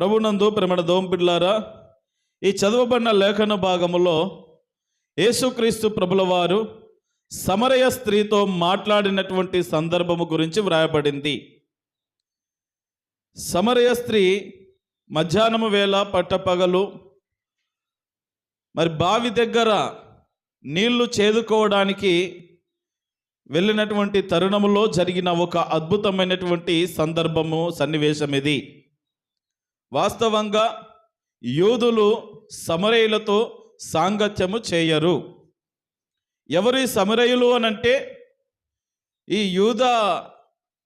ప్రభునందు ప్రేమణ దోంపిల్లారా ఈ చదవబడిన లేఖన భాగములో యేసుక్రీస్తు ప్రభుల వారు సమరయ స్త్రీతో మాట్లాడినటువంటి సందర్భము గురించి వ్రాయబడింది. సమరయ స్త్రీ మధ్యాహ్నము వేళ పట్టపగలు మరి బావి దగ్గర నీళ్ళు చేదుకోవడానికి వెళ్ళినటువంటి తరుణములో జరిగిన ఒక అద్భుతమైనటువంటి సందర్భము సన్నివేశం ఇది. వాస్తవంగా యూదులు సమరయులతో సాంగత్యము చేయరు. ఎవరి సమరయులు అనంటే ఈ యూద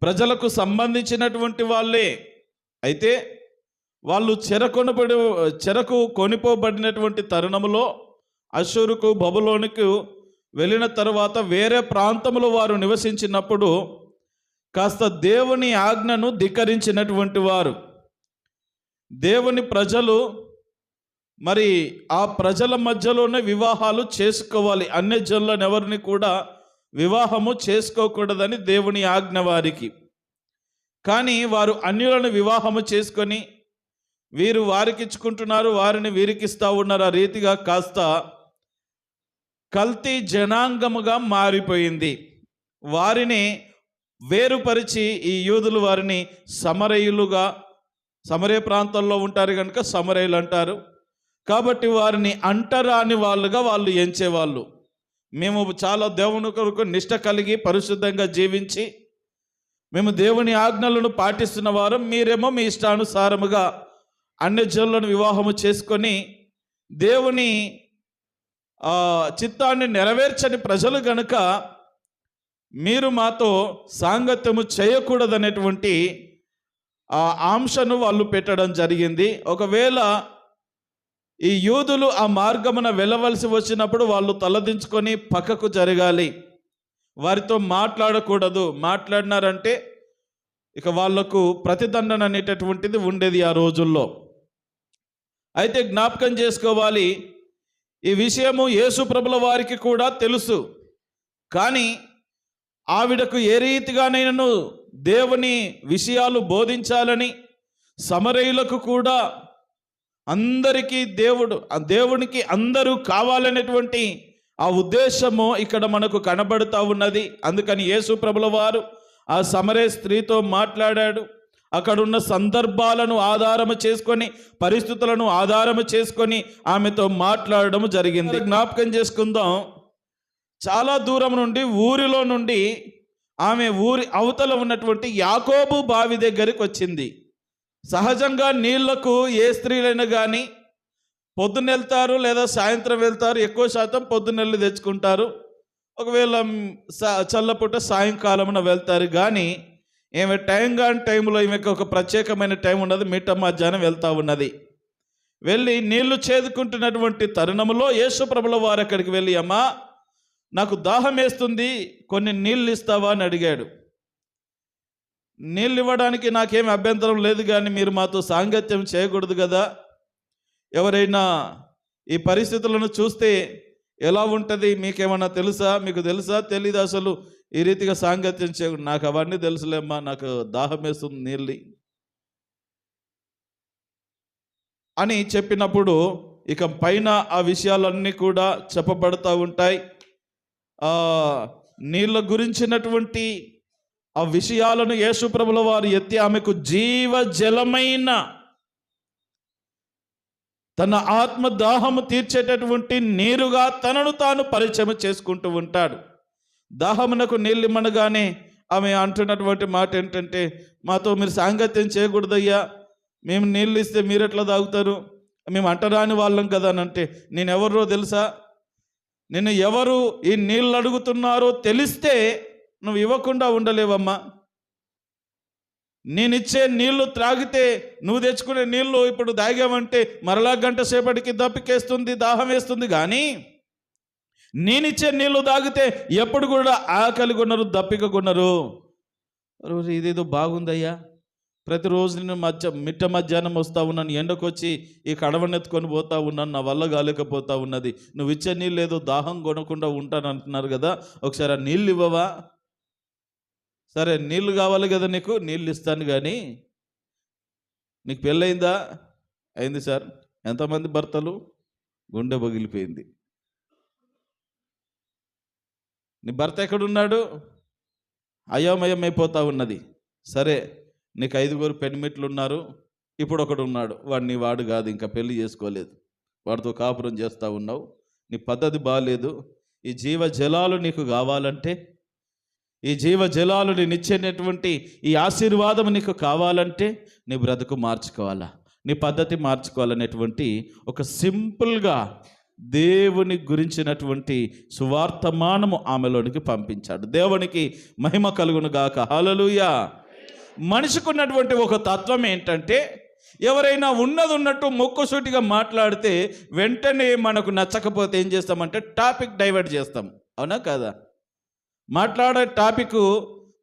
ప్రజలకు సంబంధించినటువంటి వాళ్ళే. అయితే వాళ్ళు చెరకొనబడి చెరకు కొనిపోబడినటువంటి తరుణములో అశూరుకు బబులోనికి వెళ్ళిన తర్వాత వేరే ప్రాంతంలో వారు నివసించినప్పుడు కాస్త దేవుని ఆజ్ఞను ధిక్కరించినటువంటి వారు. దేవుని ప్రజలు మరి ఆ ప్రజల మధ్యలోనే వివాహాలు చేసుకోవాలి. అన్య జనులను ఎవరిని కూడా వివాహము చేసుకోకూడదని దేవుని ఆజ్ఞ వారికి. కానీ వారు అన్యులను వివాహము చేసుకొని వీరు వారికి ఇచ్చుకుంటున్నారు వారిని వీరికిస్తూ ఉన్నారు. ఆ రీతిగా కాస్త కల్తీ జనాంగముగా మారిపోయింది. వారిని వేరుపరిచి ఈ యూదులు వారిని సమరయులుగా సమరే ప్రాంతాల్లో ఉంటారు కనుక సమరేలు అంటారు. కాబట్టి వారిని అంటరాని వాళ్ళుగా వాళ్ళు ఎంచేవాళ్ళు. మేము చాలా దేవుని కొరకు నిష్ట కలిగి పరిశుద్ధంగా జీవించి మేము దేవుని ఆజ్ఞలను పాటిస్తున్న వారు మీరేమో మీ ఇష్టానుసారముగా అన్యజనులను వివాహము చేసుకొని దేవుని చిత్తాన్ని నెరవేర్చని ప్రజలు గనుక మీరు మాతో సాంగత్యము చేయకూడదనేటువంటి ఆ ఆంశను వాళ్ళు పెట్టడం జరిగింది. ఒకవేళ ఈ యూదులు ఆ మార్గమున వెళ్ళవలసి వచ్చినప్పుడు వాళ్ళు తలదించుకొని పక్కకు జరగాలి. వారితో మాట్లాడకూడదు. మాట్లాడినారంటే ఇక వాళ్ళకు ప్రతిదండన అనేటటువంటిది ఉండేది ఆ రోజుల్లో. అయితే జ్ఞాపకం చేసుకోవాలి. ఈ విషయము యేసు ప్రభుల వారికి కూడా తెలుసు. కానీ ఆవిడకు ఏ రీతిగానైనాను దేవుని విషయాలు బోధించాలని సమరయులకు కూడా అందరికీ దేవుడు ఆ దేవునికి అందరూ కావాలనేటువంటి ఆ ఉద్దేశము ఇక్కడ మనకు కనబడుతూ ఉన్నది. అందుకని యేసు ప్రభుల వారు ఆ సమరే స్త్రీతో మాట్లాడాడు. అక్కడున్న సందర్భాలను ఆధారము చేసుకొని పరిస్థితులను ఆధారము చేసుకొని ఆమెతో మాట్లాడడం జరిగింది. జ్ఞాపకం చేసుకుందాం. చాలా దూరం నుండి ఊరిలో నుండి ఆమె ఊరి అవతల ఉన్నటువంటి యాకోబు బావి దగ్గరికి వచ్చింది. సహజంగా నీళ్ళకు ఏ స్త్రీలైనా కానీ పొద్దున్న వెళ్తారు లేదా సాయంత్రం వెళ్తారు ఎక్కువ శాతం పొద్దున్నెళ్ళు తెచ్చుకుంటారు. ఒకవేళ స- చల్లపూట సాయంకాలమున వెళ్తారు కానీ ఈమె టైం కాని టైంలో ఈమెకు ఒక ప్రత్యేకమైన టైం ఉన్నది మిట్ట మధ్యాహ్నం వెళ్తా ఉన్నది. వెళ్ళి నీళ్ళు చేదుకుంటున్నటువంటి తరుణంలో యేసుప్రభుల వారు అక్కడికి వెళ్ళి అమ్మా నాకు దాహం వేస్తుంది కొన్ని నీళ్ళు ఇస్తావా అని అడిగాడు. నీళ్ళు ఇవ్వడానికి నాకేం అభ్యంతరం లేదు కానీ మీరు మాతో సాంగత్యం చేయకూడదు కదా. ఎవరైనా ఈ పరిస్థితులను చూస్తే ఎలా ఉంటుంది మీకేమన్నా తెలుసా? మీకు తెలుసా? తెలీదు అసలు? ఈ రీతిగా సాంగత్యం చేయకూడదు నాకు అవన్నీ తెలుసులేమ్మా నాకు దాహం వేస్తుంది నీళ్ళు అని చెప్పినప్పుడు ఇక పైన ఆ విషయాలన్నీ కూడా చెప్పబడుతూ ఉంటాయి. నీళ్ళ గురించినటువంటి ఆ విషయాలను యేసుప్రభుల వారు ఎత్తి ఆమెకు జీవ జలమైన తన ఆత్మ దాహము తీర్చేటటువంటి నీరుగా తనను తాను పరిచయం చేసుకుంటూ ఉంటాడు. దాహమునకు నీళ్ళు ఇమ్మనగానే ఆమె అంటున్నటువంటి మాట ఏంటంటే మాతో మీరు సాంగత్యం చేయకూడదయ్యా. మేము నీళ్ళు ఇస్తే మీరు ఎట్లా తాగుతారు? మేము అంటరాని వాళ్ళం కదా అని అంటే నేను ఎవరో తెలుసా? నిన్ను ఎవరు ఈ నీళ్ళు అడుగుతున్నారో తెలిస్తే నువ్వు ఇవ్వకుండా ఉండలేవమ్మా. నేనిచ్చే నీళ్ళు త్రాగితే నువ్వు తెచ్చుకునే నీళ్ళు ఇప్పుడు దాగామంటే మరలా గంట సేపటికి దప్పికేస్తుంది దాహం వేస్తుంది కానీ నేనిచ్చే నీళ్ళు తాగితే ఎప్పుడు కూడా ఆకలి కొనరు దప్పిక కొనరు రోజు ఇదేదో బాగుందయ్యా. ప్రతిరోజు నేను మధ్య మిట్ట మధ్యాహ్నం వస్తూ ఉన్నాను ఎండకొచ్చి ఈ కడవనెత్తుకొని పోతా ఉన్నాను నా వల్ల కాలేకపోతా ఉన్నది. నువ్వు ఇచ్చే నీళ్ళు ఏదో దాహం కొనకుండా ఉంటాను అంటున్నారు కదా ఒకసారి ఆ నీళ్ళు ఇవ్వవా? సరే నీళ్ళు కావాలి కదా నీకు? నీళ్ళు ఇస్తాను కానీ నీకు పెళ్ళయిందా? అయింది సార్. ఎంతమంది భర్తలు? గుండె పగిలిపోయింది. నీ భర్త ఎక్కడున్నాడు? అయోమయం అయిపోతా ఉన్నది. సరే. నీకు ఐదుగురు పెనిమిట్లు ఉన్నారు ఇప్పుడు ఒకడు ఉన్నాడు వాడు నీ వాడు కాదు ఇంకా పెళ్ళి చేసుకోలేదు. వాడితో కాపురం చేస్తూ ఉన్నావు. నీ పద్ధతి బాగాలేదు ఈ జీవ జలాలు నీకు కావాలంటే ఈ జీవ జలాలు నేను ఇచ్చేటటువంటి ఈ ఆశీర్వాదం నీకు కావాలంటే నీ బ్రతుకు మార్చుకోవాలా? నీ పద్ధతి మార్చుకోవాలనేటువంటి ఒక సింపుల్గా దేవుని గురించినటువంటి సువార్తమానము ఆమెలోనికి పంపించాడు. దేవునికి మహిమ కలుగును గాక హలలుయా మనిషికి ఉన్నటువంటి ఒక తత్వం ఏంటంటే ఎవరైనా ఉన్నది ఉన్నట్టు మొక్కుసూటిగా మాట్లాడితే వెంటనే మనకు నచ్చకపోతే ఏం చేస్తామంటే టాపిక్ డైవర్ట్ చేస్తాం. అవునా కాదా? మాట్లాడే టాపిక్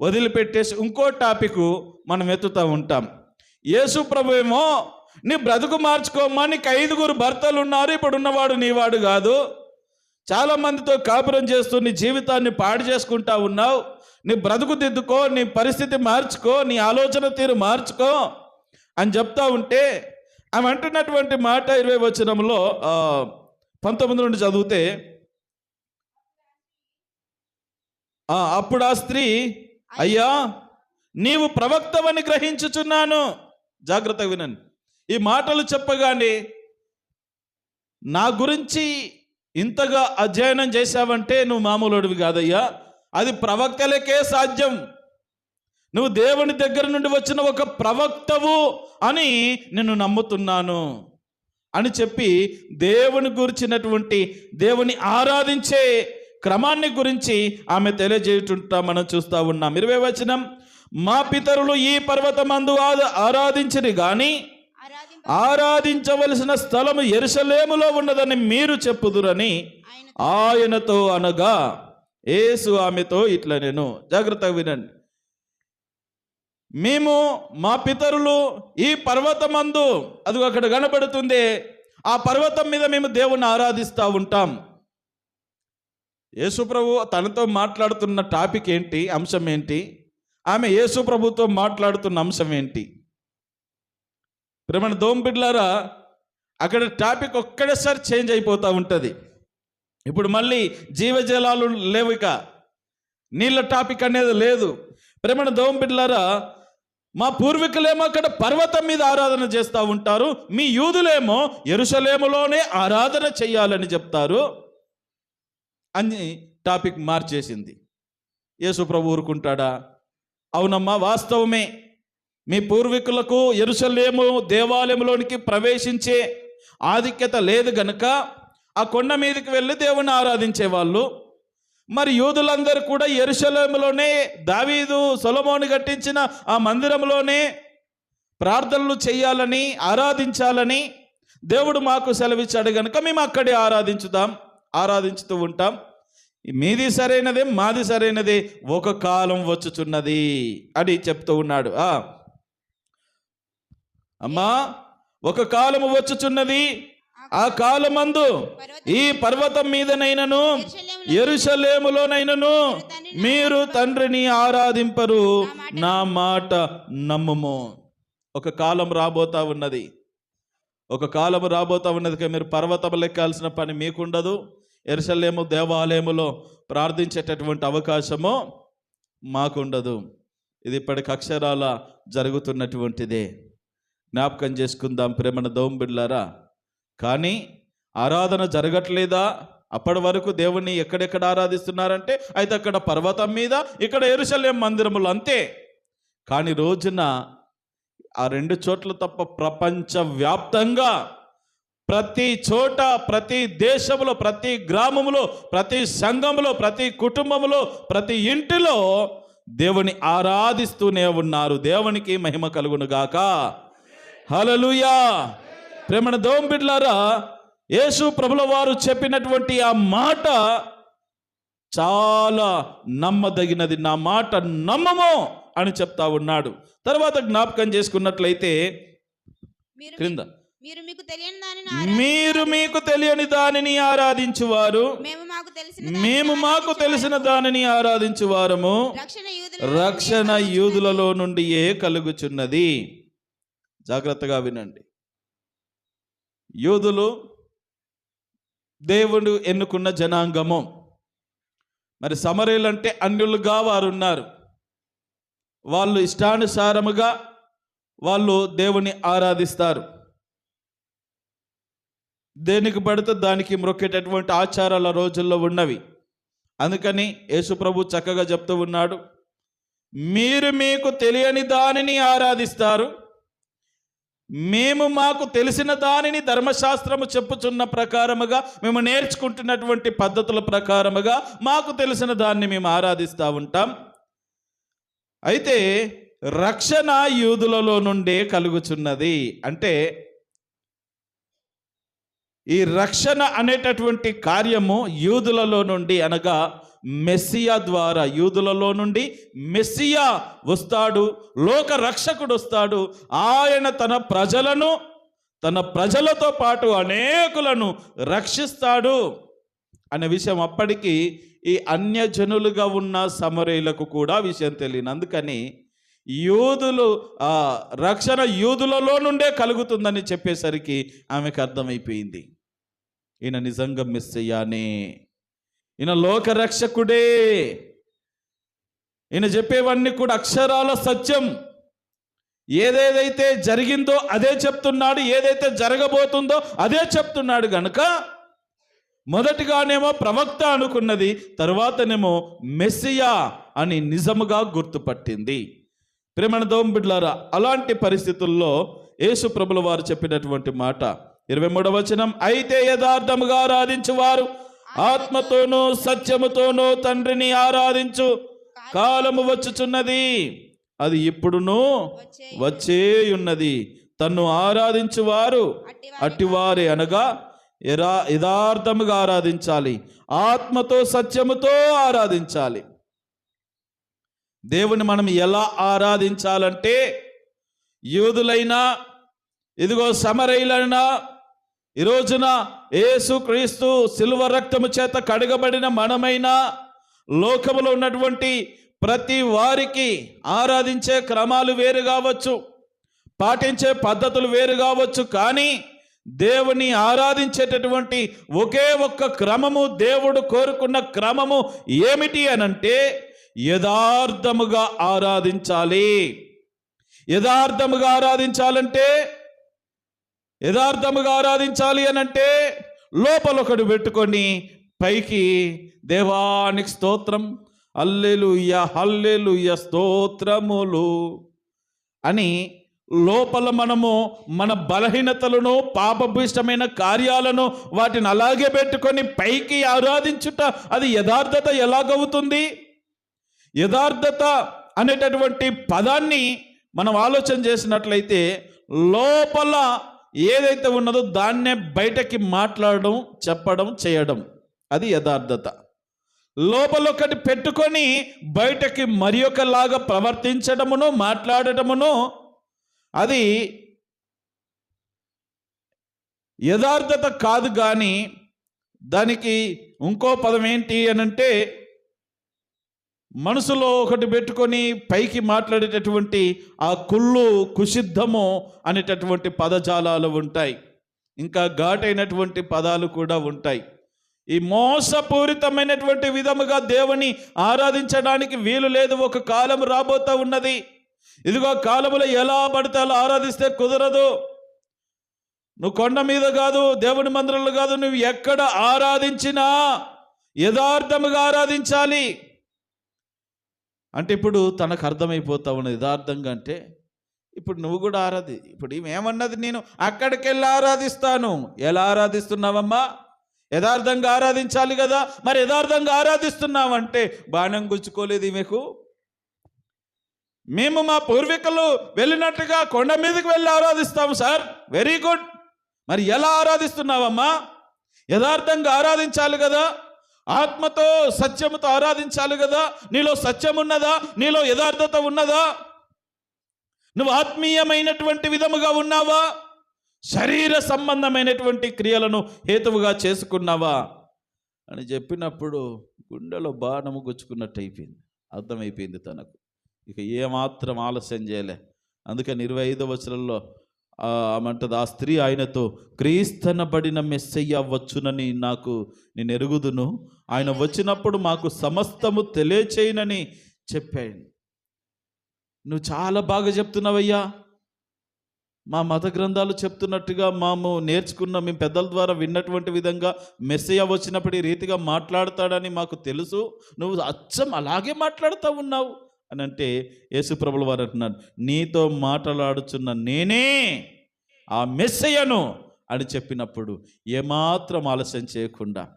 వదిలిపెట్టేసి ఇంకో టాపిక్ మనం ఎత్తుతూ ఉంటాం. యేసు ప్రభు ఏమో నీ బ్రతుకు మార్చుకోమా నీకు ఐదుగురు భర్తలు ఉన్నారు ఇప్పుడు ఉన్నవాడు నీవాడు కాదు. చాలా మందితో కాపురం చేస్తూ నీ జీవితాన్ని పాడు చేసుకుంటా ఉన్నావు. నీ బ్రతుకు దిద్దుకో నీ పరిస్థితి మార్చుకో నీ ఆలోచన తీరు మార్చుకో అని చెప్తా ఉంటే ఆమె అంటున్నటువంటి మాట ఇరవై వచనంలో పంతొమ్మిది నుండి చదివితే అప్పుడు ఆ స్త్రీ అయ్యా నీవు ప్రవక్తవని గ్రహించుచున్నాను. జాగ్రత్తగా వినండి. ఈ మాటలు చెప్పగానే నా గురించి ఇంతగా అధ్యయనం చేశావంటే నువ్వు మామూలుడివి కాదయ్యా. అది ప్రవక్తలకే సాధ్యం. నువ్వు దేవుని దగ్గర నుండి వచ్చిన ఒక ప్రవక్తవు అని నేను నమ్ముతున్నాను అని చెప్పి దేవుని గురించినటువంటి దేవుని ఆరాధించే క్రమాన్ని గురించి ఆమె తెలియజేయుతుంటా మనం చూస్తూ ఉన్నాం. ఇరవై వచనం మా పితరులు ఈ పర్వతమందు ఆ- ఆరాధించిరి కానీ ఆరాధించవలసిన స్థలము ఎరుసలేములో ఉన్నదని మీరు చెప్పుదురని ఆయనతో అనగా ఏసు ఆమెతో ఇట్లా నేను. జాగ్రత్తగా వినండి. మేము మా పితరులు ఈ పర్వతమందు అది అక్కడ కనబడుతుంది ఆ పర్వతం మీద మేము దేవుణ్ణి ఆరాధిస్తూ ఉంటాం. యేసుప్రభు తనతో మాట్లాడుతున్న టాపిక్ ఏంటి? అంశం ఏంటి? ఆమె యేసుప్రభుతో మాట్లాడుతున్న అంశం ఏంటి? ప్రేమణ దోంబిడ్లారా అక్కడ టాపిక్ ఒక్కడేసారి చేంజ్ అయిపోతూ ఉంటుంది. ఇప్పుడు మళ్ళీ జీవజలాలు లేవు ఇక. నీళ్ళ టాపిక్ అనేది లేదు. ప్రేమణ దోంబిడ్లారా మా పూర్వీకులేమో అక్కడ పర్వతం మీద ఆరాధన చేస్తూ ఉంటారు. మీ యూదులేమో ఎరుసలేములోనే ఆరాధన చెయ్యాలని చెప్తారు. అని టాపిక్ మార్చేసింది. యేసు ప్రభు ఊరుకుంటాడా? అవునమ్మా వాస్తవమే. మీ పూర్వీకులకు ఎరుసలేము దేవాలయంలోనికి ప్రవేశించే ఆధిక్యత లేదు గనుక ఆ కొండ మీదకి వెళ్ళి దేవుణ్ణి ఆరాధించే వాళ్ళు. మరి యూదులందరూ కూడా ఎరుసలేములోనే దావీదు సొలమోని కట్టించిన ఆ మందిరంలోనే ప్రార్థనలు చేయాలని ఆరాధించాలని దేవుడు మాకు సెలవిచ్చాడు కనుక మేము అక్కడే ఆరాధించుదాం ఆరాధించుతూ ఉంటాం. మీది సరైనదే మాది సరైనదే ఒక కాలం వచ్చుచున్నది అని చెప్తూ ఉన్నాడు. ఆ అమ్మా ఒక కాలము వచ్చుచున్నది. ఆ కాలమందు ఈ పర్వతం మీదనైనను ఎరుసలేములోనైనను మీరు తండ్రిని ఆరాధింపరు. నా మాట నమ్మము. ఒక కాలం రాబోతా ఉన్నది. ఒక కాలం రాబోతా ఉన్నది మీరు పర్వతం లెక్కాల్సిన పని మీకుండదు. ఎరుసలేము దేవాలయములో ప్రార్థించేటటువంటి అవకాశము మాకుండదు. ఇది ఇప్పటికి అక్షరాల జరుగుతున్నటువంటిదే. జ్ఞాపకం చేసుకుందాం ప్రేమన దోంబిడ్లారా కానీ ఆరాధన జరగట్లేదా? అప్పటి వరకు దేవుణ్ణి ఎక్కడెక్కడ ఆరాధిస్తున్నారంటే అయితే అక్కడ పర్వతం మీద ఇక్కడ ఎరుసలేం మందిరములు అంతే. కానీ రోజున ఆ రెండు చోట్ల తప్ప ప్రపంచ వ్యాప్తంగా ప్రతి చోట ప్రతి దేశంలో ప్రతి గ్రామములో ప్రతి సంఘములో ప్రతి కుటుంబములో ప్రతి ఇంటిలో దేవుని ఆరాధిస్తూనే ఉన్నారు. దేవునికి మహిమ కలుగును గాక హలలుయా ప్రేమణ దోంబిడ్లారా యేసు ప్రభుల వారు చెప్పినటువంటి ఆ మాట చాలా నమ్మదగినది. నా మాట నమ్మము అని చెప్తా ఉన్నాడు. తర్వాత జ్ఞాపకం చేసుకున్నట్లయితే మీరు క్రింద. మీరు మీకు తెలియని దానిని మీరు మీకు తెలియని దానిని ఆరాధించువారు. మేము మాకు తెలిసిన దానిని ఆరాధించువారము. రక్షణ యూదుల రక్షణ యూదులలో నుండి ఏ కలుగుచున్నది. జాగ్రత్తగా వినండి. యూదులు దేవుడు ఎన్నుకున్న జనాంగము. మరి సమరీలంటే అన్యులుగా వారు ఉన్నారు వాళ్ళు ఇష్టానుసారముగా వాళ్ళు దేవుని ఆరాధిస్తారు. దేనికి పడితే దానికి మ్రొక్కేటటువంటి ఆచారాల రోజుల్లో ఉన్నవి. అందుకని యేసుప్రభు చక్కగా చెప్తూ ఉన్నాడు. మీరు మీకు తెలియని దానిని ఆరాధిస్తారు. మేము మాకు తెలిసిన దానిని ధర్మశాస్త్రము చెప్పుచున్న ప్రకారముగా మేము నేర్చుకుంటున్నటువంటి పద్ధతుల ప్రకారముగా మాకు తెలిసిన దాన్ని మేము ఆరాధిస్తూ ఉంటాం. అయితే రక్షణ యూదులలో నుండే కలుగుచున్నది. అంటే ఈ రక్షణ అనేటటువంటి కార్యము యూదులలో నుండి అనగా మెస్సియా ద్వారా యూదులలో నుండి మెస్సియా వస్తాడు లోక రక్షకుడు వస్తాడు. ఆయన తన ప్రజలను తన ప్రజలతో పాటు అనేకులను రక్షిస్తాడు అనే విషయం అప్పటికి ఈ అన్యజనులుగా ఉన్న సమరేయులకు కూడా విషయం తెలియను. అందుకని యూదులు రక్షణ యూదులలో నుండే కలుగుతుందని చెప్పేసరికి ఆమెకు అర్థమైపోయింది. ఈయన నిజంగా మెస్సయ్యానే ఈయన లోకరక్షకుడే. ఈయన చెప్పేవన్నీ కూడా అక్షరాల సత్యం. ఏదేదైతే జరిగిందో అదే చెప్తున్నాడు ఏదైతే జరగబోతుందో అదే చెప్తున్నాడు గనుక మొదటిగానేమో ప్రవక్త అనుకున్నది తర్వాతనేమో మెస్సియా అని నిజముగా గుర్తుపట్టింది. ప్రేమణ దోంబిడ్లారా అలాంటి పరిస్థితుల్లో యేసు ప్రభుల వారు చెప్పినటువంటి మాట ఇరవై మూడవచనం అయితే యథార్థముగా ఆరాధించేవారు వారు ఆత్మతోనూ సత్యముతోనూ తండ్రిని ఆరాధించు. కాలము వచ్చుచున్నది. అది ఇప్పుడును వచ్చేయున్నది. తన్ను ఆరాధించు వారు అట్టివారే అనగా యరా యథార్థముగా ఆరాధించాలి. ఆత్మతో సత్యముతో ఆరాధించాలి. దేవుని మనం ఎలా ఆరాధించాలంటే యూదులైనా ఇదిగో సమరైలైనా ఈ రోజున యేసు క్రీస్తు సిల్వ రక్తము చేత కడగబడిన మనమైన లోకములో ఉన్నటువంటి ప్రతి వారికి ఆరాధించే క్రమాలు వేరు కావచ్చు పాటించే పద్ధతులు వేరు కావచ్చు కానీ దేవుని ఆరాధించేటటువంటి ఒకే ఒక్క క్రమము దేవుడు కోరుకున్న క్రమము ఏమిటి అనంటే యథార్థముగా ఆరాధించాలి. యథార్థముగా ఆరాధించాలంటే యథార్థముగా ఆరాధించాలి అని అంటే లోపల ఒకడు పెట్టుకొని పైకి దేవానికి స్తోత్రం. అల్లెలుయ్య హల్లెలూయ స్తోత్రములు అని లోపల మనము మన బలహీనతలను పాపభూష్టమైన కార్యాలను వాటిని అలాగే పెట్టుకొని పైకి ఆరాధించుట అది యథార్థత ఎలాగవుతుంది? యథార్థత అనేటటువంటి పదాన్ని మనం ఆలోచన చేసినట్లయితే లోపల ఏదైతే ఉన్నదో దాన్నే బయటకి మాట్లాడడం చెప్పడం చేయడం. అది యథార్థత. లోపల ఒకటి పెట్టుకొని బయటకి మరి ఒకలాగా ప్రవర్తించడమును మాట్లాడటమును అది యథార్థత కాదు కానీ దానికి ఇంకో పదం ఏంటి అని అంటే మనసులో ఒకటి పెట్టుకొని పైకి మాట్లాడేటటువంటి ఆ కుళ్ళు కుషిద్ధము అనేటటువంటి పదజాలాలు ఉంటాయి. ఇంకా ఘాటైనటువంటి పదాలు కూడా ఉంటాయి. ఈ మోసపూరితమైనటువంటి విధముగా దేవుని ఆరాధించడానికి వీలు లేదు. ఒక కాలం రాబోతా ఉన్నది. ఇదిగో కాలములో ఎలా పడితే అలా ఆరాధిస్తే కుదరదు. నువ్వు కొండ మీద కాదు దేవుని మందిరంలో కాదు నువ్వు ఎక్కడ ఆరాధించినా యథార్థముగా ఆరాధించాలి. అంటే ఇప్పుడు తనకు అర్థమైపోతా ఉన్నది యథార్థంగా అంటే ఇప్పుడు నువ్వు కూడా ఆరాధి ఇప్పుడు ఏమన్నది నేను అక్కడికి వెళ్ళి ఆరాధిస్తాను. ఎలా ఆరాధిస్తున్నావమ్మా? యథార్థంగా ఆరాధించాలి కదా. మరి యథార్థంగా ఆరాధిస్తున్నావంటే బాణం గుచ్చుకోలేదు ఈమెకు. మేము మా పూర్వీకులు వెళ్ళినట్టుగా కొండ మీదకి వెళ్ళి ఆరాధిస్తాం సార్. Very good. మరి ఎలా ఆరాధిస్తున్నావమ్మా? యథార్థంగా ఆరాధించాలి కదా. ఆత్మతో సత్యముతో ఆరాధించాలి కదా. నీలో సత్యం ఉన్నదా? నీలో యథార్థత ఉన్నదా? నువ్వు ఆత్మీయమైనటువంటి విధముగా ఉన్నావా? శరీర సంబంధమైనటువంటి క్రియలను హేతువుగా చేసుకున్నావా? అని చెప్పినప్పుడు గుండెలో బాణము గుచ్చుకున్నట్టు అయిపోయింది. అర్థమైపోయింది తనకు. ఇక ఏమాత్రం ఆలస్యం చేయలే. అందుకని ఇరవై ఐదో వచనంలో ఆ, ఆమంటది ఆ స్త్రీ ఆయనతో క్రీస్తనబడిన మెస్సయ్య వచ్చునని నాకు నేను ఎరుగుదును ఆయన వచ్చినప్పుడు మాకు సమస్తము తెలియచేయనని చెప్పాను నువ్వు చాలా బాగా చెప్తున్నావయ్యా. మా మత గ్రంథాలు చెప్తున్నట్టుగా మాము నేర్చుకున్న మేము పెద్దల ద్వారా విన్నటువంటి విధంగా మెస్సయ్య వచ్చినప్పుడు ఈ రీతిగా మాట్లాడతాడని మాకు తెలుసు. నువ్వు అచ్చం అలాగే మాట్లాడుతూ ఉన్నావు. అని అంటే యేసుప్రభుల వారు అంటున్నారు నీతో మాట్లాడుచున్న నేనే ఆ మెస్సయ్యను అని చెప్పినప్పుడు ఏమాత్రం ఆలస్యం చేయకుండా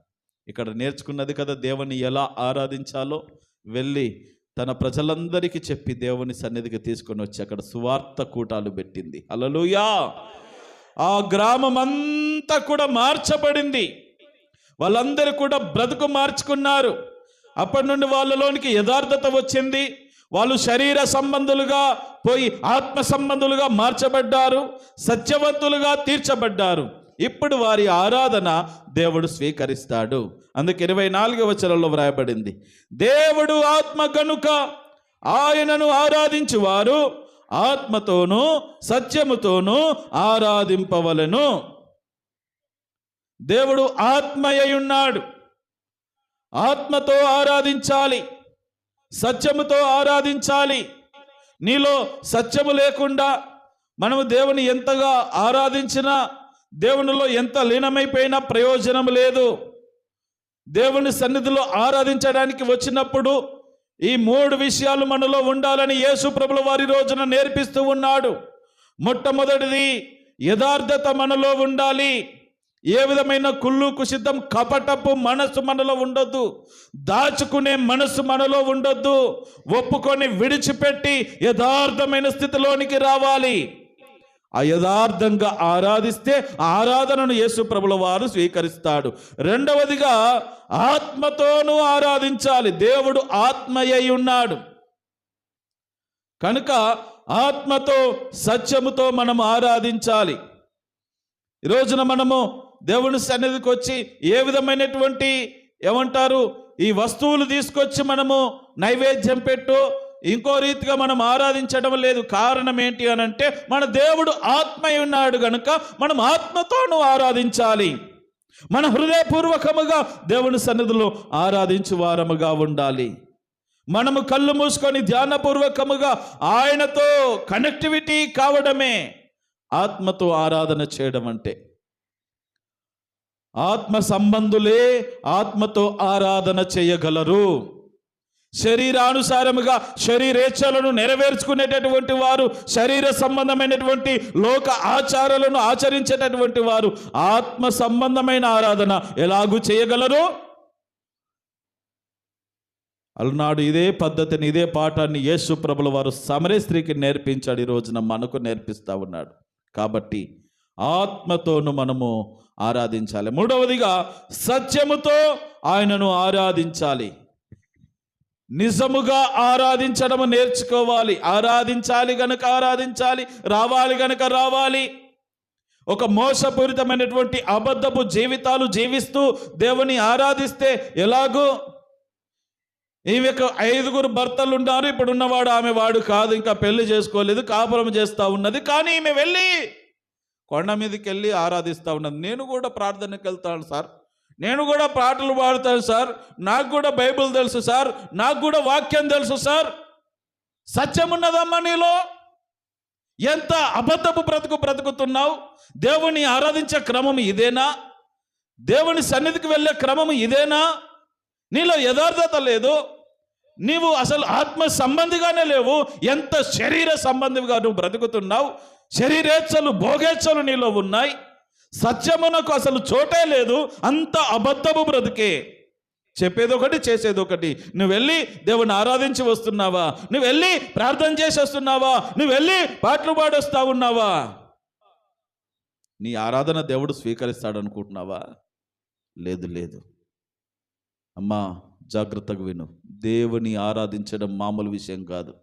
ఇక్కడ నేర్చుకున్నది కదా దేవుని ఎలా ఆరాధించాలో వెళ్ళి తన ప్రజలందరికీ చెప్పి దేవుని సన్నిధికి తీసుకొని వచ్చి అక్కడ సువార్త కూటాలు పెట్టింది. అలలుయా ఆ గ్రామం అంతా కూడా మార్చబడింది. వాళ్ళందరూ కూడా బ్రతుకు మార్చుకున్నారు. అప్పటి నుండి వాళ్ళలోనికి యథార్థత వచ్చింది. వాళ్ళు శరీర సంబంధులుగా పోయి ఆత్మ సంబంధులుగా మార్చబడ్డారు సత్యవంతులుగా తీర్చబడ్డారు. ఇప్పుడు వారి ఆరాధన దేవుడు స్వీకరిస్తాడు. అందుకే ఇరవై నాలుగవ వచనంలో వ్రాయబడింది దేవుడు ఆత్మ గనుక ఆయనను ఆరాధించు వారు ఆత్మతోనూ సత్యముతోనూ ఆరాధింపవలను. దేవుడు ఆత్మయ్య ఉన్నాడు. ఆత్మతో ఆరాధించాలి. సత్యముతో ఆరాధించాలి. నీలో సత్యము లేకుండా మనము దేవుని ఎంతగా ఆరాధించినా దేవునిలో ఎంత లీనమైపోయినా ప్రయోజనం లేదు. దేవుని సన్నిధిలో ఆరాధించడానికి వచ్చినప్పుడు ఈ మూడు విషయాలు మనలో ఉండాలని యేసు ప్రభుల వారి రోజున నేర్పిస్తూ ఉన్నాడు. మొట్టమొదటిది యథార్థత మనలో ఉండాలి. ఏ విధమైన కుళ్ళు కుసిద్ధం కపటపు మనస్సు మనలో ఉండొద్దు. దాచుకునే మనస్సు మనలో ఉండొద్దు. ఒప్పుకొని విడిచిపెట్టి యథార్థమైన స్థితిలోనికి రావాలి. ఆ యథార్థంగా ఆరాధిస్తే ఆరాధనను యేసు ప్రభుల వారు స్వీకరిస్తాడు. రెండవదిగా ఆత్మతోనూ ఆరాధించాలి. దేవుడు ఆత్మయ్యి ఉన్నాడు. కనుక ఆత్మతో సత్యముతో మనం ఆరాధించాలి. ఈ రోజున మనము దేవుని సన్నిధికి వచ్చి ఏ విధమైనటువంటి ఏమంటారు ఈ వస్తువులు తీసుకొచ్చి మనము నైవేద్యం పెట్టు ఇంకో రీతిగా మనం ఆరాధించడం లేదు. కారణం ఏంటి అని అంటే మన దేవుడు ఆత్మయ్య ఉన్నాడు గనుక మనం ఆత్మతోనూ ఆరాధించాలి. మన హృదయపూర్వకముగా దేవుని సన్నిధిలో ఆరాధించు వారముగా ఉండాలి. మనము కళ్ళు మూసుకొని ధ్యానపూర్వకముగా ఆయనతో కనెక్టివిటీ కావడమే. ఆత్మతో ఆరాధన చేయడం అంటే ఆత్మ సంబంధులే ఆత్మతో ఆరాధన చేయగలరు. శరీరానుసారముగా శరీరేచ్ఛలను నెరవేర్చుకునేటటువంటి వారు శరీర సంబంధమైనటువంటి లోక ఆచారాలను ఆచరించేటటువంటి వారు ఆత్మ సంబంధమైన ఆరాధన ఎలాగూ చేయగలరు? అలనాడు ఇదే పద్ధతిని ఇదే పాఠాన్ని యేసు ప్రభుల వారు సమరే స్త్రీకి నేర్పించాడు ఈ రోజున మనకు నేర్పిస్తా ఉన్నాడు. కాబట్టి ఆత్మతోను మనము ఆరాధించాలి. మూడవదిగా సత్యముతో ఆయనను ఆరాధించాలి. నిజముగా ఆరాధించడం నేర్చుకోవాలి. ఆరాధించాలి గనుక ఆరాధించాలి. రావాలి గనుక రావాలి. ఒక మోసపూరితమైనటువంటి అబద్ధపు జీవితాలు జీవిస్తూ దేవుని ఆరాధిస్తే ఎలాగో ఈమె ఐదుగురు భర్తలు ఉన్నారు. ఇప్పుడున్నవాడు ఆమె వాడు కాదు. ఇంకా పెళ్ళి చేసుకోలేదు. కాపురం చేస్తూ ఉన్నది. కానీ ఈమె వెళ్ళి కొండ మీదకి వెళ్ళి ఆరాధిస్తూ ఉన్నాను నేను కూడా ప్రార్థనకి వెళ్తాను సార్. నేను కూడా పాటలు పాడుతాను సార్. నాకు కూడా బైబిల్ తెలుసు సార్. నాకు కూడా వాక్యం తెలుసు సార్. సత్యం ఉన్నదమ్మా నీలో. ఎంత అబద్ధపు బ్రతుకు బ్రతుకుతున్నావు? దేవుని ఆరాధించే క్రమం ఇదేనా? దేవుని సన్నిధికి వెళ్ళే క్రమం ఇదేనా? నీలో యథార్థత లేదు. నీవు అసలు ఆత్మ సంబంధిగానే లేవు. ఎంత శరీర సంబంధిగా నువ్వు బ్రతుకుతున్నావు? శరీరేచ్ఛలు భోగేచ్ఛలు నీలో ఉన్నాయి. సత్యమునకు అసలు చోటే లేదు. అంత అబద్ధపు బ్రతికే. చెప్పేది ఒకటి చేసేది ఒకటి నువ్వు వెళ్ళి దేవుని ఆరాధించి వస్తున్నావా? నువ్వు వెళ్ళి ప్రార్థన చేసి వస్తున్నావా? నువ్వు వెళ్ళి పాటలు పాడొస్తా ఉన్నావా? నీ ఆరాధన దేవుడు స్వీకరిస్తాడు అనుకుంటున్నావా లేదు లేదు. అమ్మా జాగ్రత్తగా విను. దేవుని ఆరాధించడం మామూలు విషయం కాదు.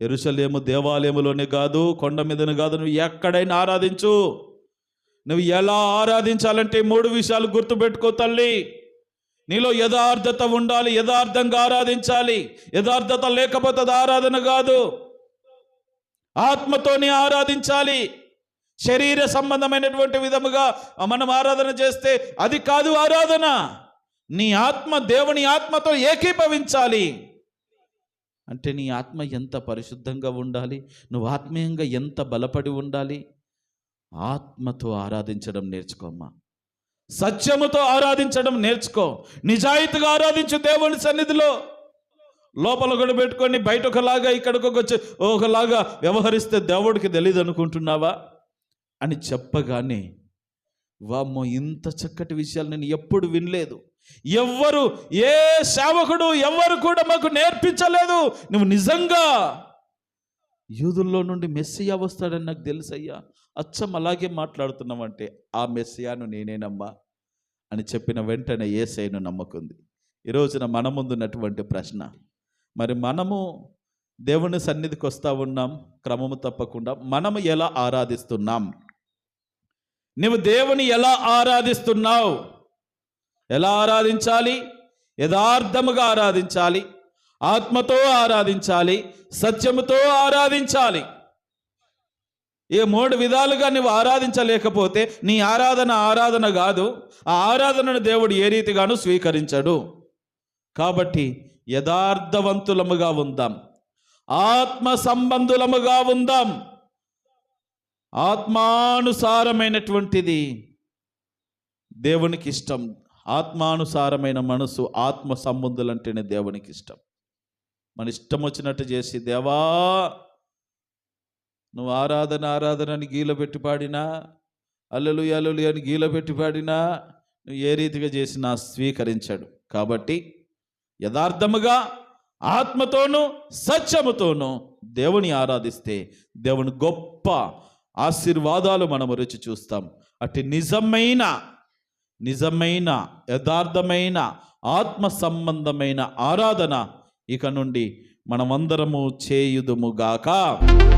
ఎరుసలేము దేవాలయములోనే కాదు కొండ మీదనే కాదు. నువ్వు ఎక్కడైనా ఆరాధించు. నువ్వు ఎలా ఆరాధించాలంటే మూడు విషయాలు గుర్తుపెట్టుకో తల్లి. నీలో యథార్థత ఉండాలి యథార్థంగా ఆరాధించాలి. యథార్థత లేకపోతే అది ఆరాధన కాదు. ఆత్మతోనే ఆరాధించాలి. శరీర సంబంధమైనటువంటి విధముగా మనం ఆరాధన చేస్తే అది కాదు ఆరాధన. నీ ఆత్మ దేవుని ఆత్మతో ఏకీభవించాలి. అంటే నీ ఆత్మ ఎంత పరిశుద్ధంగా ఉండాలి? నువ్వు ఆత్మీయంగా ఎంత బలపడి ఉండాలి? ఆత్మతో ఆరాధించడం నేర్చుకోమ్మా సత్యముతో ఆరాధించడం నేర్చుకో. నిజాయితీగా ఆరాధించు దేవుని సన్నిధిలో. లోపల కూడా పెట్టుకొని బయట ఒకలాగా ఇక్కడికి వచ్చి ఒకలాగా వ్యవహరిస్తే దేవుడికి తెలియదు అనుకుంటున్నావా? అని చెప్పగానే వామ్మో ఇంత చక్కటి విషయాలు నేను ఎప్పుడు వినలేదు. ఎవ్వరు ఏ సేవకుడు ఎవ్వరు కూడా మాకు నేర్పించలేదు. నువ్వు నిజంగా యూదుల్లో నుండి మెస్సియా వస్తాడని నాకు తెలుసయ్యా. అచ్చం అలాగే మాట్లాడుతున్నామంటే ఆ మెస్సియాను నేనేనమ్మా అని చెప్పిన వెంటనే ఏసైను నమ్మకుంది. ఈ రోజున మన ముందున్నటువంటి ప్రశ్న మరి మనము దేవుని సన్నిధికి వస్తూ ఉన్నాం క్రమము తప్పకుండా మనము ఎలా ఆరాధిస్తున్నాం? నువ్వు దేవుని ఎలా ఆరాధిస్తున్నావు? ఎలా ఆరాధించాలి? యథార్థముగా ఆరాధించాలి. ఆత్మతో ఆరాధించాలి. సత్యముతో ఆరాధించాలి. ఈ మూడు విధాలుగా నువ్వు ఆరాధించలేకపోతే నీ ఆరాధన ఆరాధన కాదు. ఆ ఆరాధనను దేవుడు ఏ రీతిగాను స్వీకరించడు. కాబట్టి యథార్థవంతులముగా ఉందాం. ఆత్మ సంబంధులముగా ఉందాం. ఆత్మానుసారమైనటువంటిది దేవునికి ఇష్టం ఆత్మానుసారమైన మనసు ఆత్మ సంబంధులంటేనే దేవునికి ఇష్టం. మన ఇష్టం వచ్చినట్టు చేసి దేవా నువ్వు ఆరాధన ఆరాధన అని గీల పెట్టి పాడినా? అల్లలు అల్లులు అని గీల పెట్టి పాడినా? నువ్వు ఏ రీతిగా చేసినా స్వీకరించాడు. కాబట్టి యథార్థముగా ఆత్మతోనూ సత్యముతోనూ దేవుని ఆరాధిస్తే దేవుని గొప్ప ఆశీర్వాదాలు మనము రుచి చూస్తాం. అట్టి నిజమైన నిజమైన యథార్థమైన ఆత్మ సంబంధమైన ఆరాధన ఇక నుండి మనమందరము చేయుదుముగాక గాక.